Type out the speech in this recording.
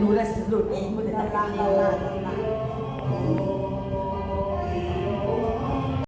รู้ได้สะดุดเองมันจะเราตาลางเราลาเราลา